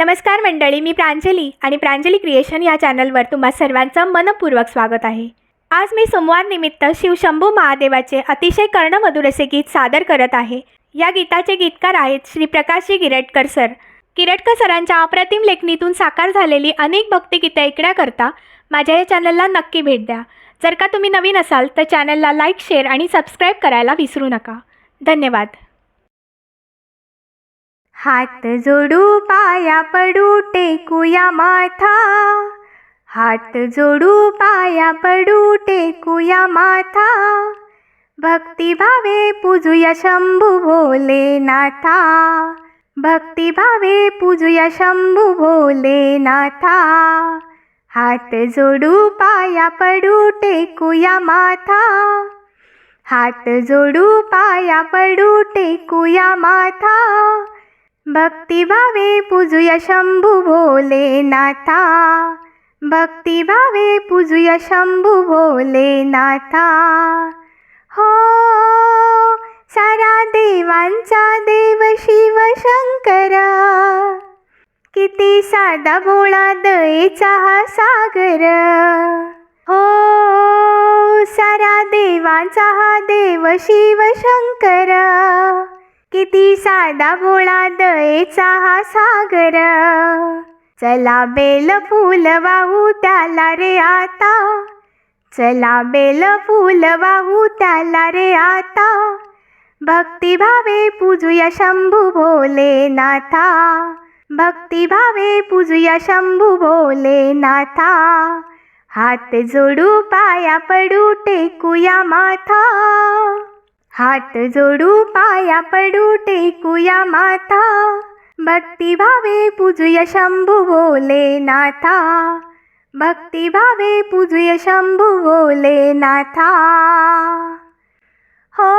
नमस्कार मंडळी मी प्रांजली आणि प्रांजली क्रिएशन या चॅनलवर तुम्हा सर्वांचं मनपूर्वक स्वागत आहे. आज मी सोमवार निमित्त शिवशंभू महादेवाचे अतिशय कर्णमधुर असे गीत सादर करत आहे. या गीताचे गीतकार आहेत श्री प्रकाशजी गिरटकर सर. किरटकर सरांच्या अप्रतिम लेखणीतून साकार झालेली अनेक भक्तिगीतं ऐकण्याकरता माझ्या या चॅनलला नक्की भेट द्या. जर का तुम्ही नवीन असाल तर चॅनलला लाईक शेअर आणि सबस्क्राईब करायला विसरू नका. धन्यवाद. हात जोडू पाया पडू टेकूया माथा. हात जोडू पाया पडू टेकूया माथा. भक्तिभावे पूजूया शंभू भोले नाथा भक्तिभावे पूजूया शंभू भोले नाथा हात जोडू पाया पडू टेकूया माथा. हात जोडू पाया पडू टेकूया माथा. भक्तिभावे पूजूया शंभू भोलेनाथा भक्तिभावे पूजूया शंभू भोलेनाथा हो सारा देवांचा देव शिव शंकर। किती साधा भोळा दयेचा हा सागर। हो सारा देवांचा हा देव शिव शंकर। किती साधा भोळा दयेचा हा सागर. चला बेल फुल वाहू त्याला रे आता. चला बेल फुल वाहू त्याला रे आता. भक्तिभावे पूजूया शंभू भोले नाथा. भक्तिभावे पूजूया शंभू भोले नाथा. हात जोडू पाया पडू टेकूया माथा. हात जोडू पाया पडू टेकूया माथा भक्तिभावे पूजूया शंभू भोले नाथा. भक्तिभावे पूजूया शंभू भोले नाथा. हो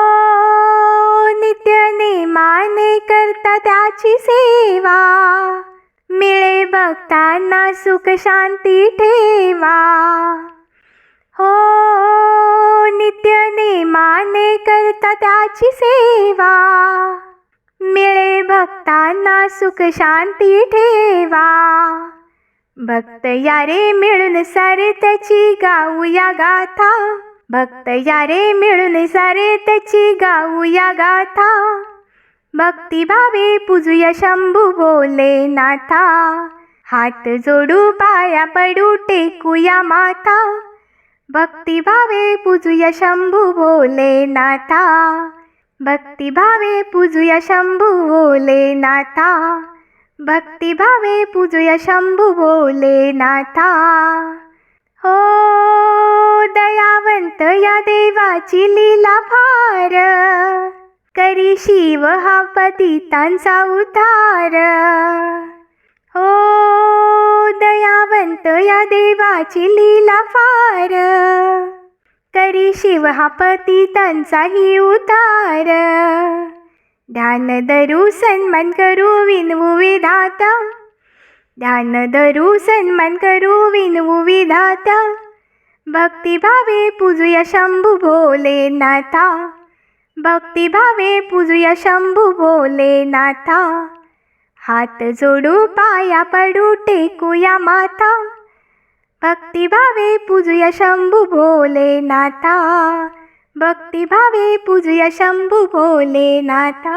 नित्यने माने करता त्याची सेवा. मिळे भक्तांना सुख शांती ठेवा. हो नित्य त्याची सेवा. मिळे भक्तांना सुख शांती ठेवा. भक्त यारे मिळून सारे त्याची गाऊया गाथा. भक्त यारे मिळून सारे त्याची गाऊया गाथा. भक्ती भावे पूजूया शंभू बोले नाथा. हात जोडू पाया पडू टेकूया माथा. भक्तिभावे पूजूया शंभू भोले नाथा। भक्तिभावे पूजूया शंभू भोले नाथा। भक्तिभावे पूजूया शंभू भोले नाथा। हो दयावंत या देवाची लीला फार। करी शिव हा पतितांचा उधार संत या देवाची लीला फार. करी शिव हा पती त्यांचाही उतार. ध्यान धरू सन्मान करू विनवू विधाता. ध्यान धरू सन्मान करू विनवू विधाता. भक्तिभावे पूजूया शंभू भोले नाथा भक्तिभावे पूजूया शंभू भोले नाथा हात जोडू पाया पडू टेकूया माथा भक्तिभावे पूजूया शंभू भोले नाथा. भक्तिभावे पूजूया शंभू भोले नाथा.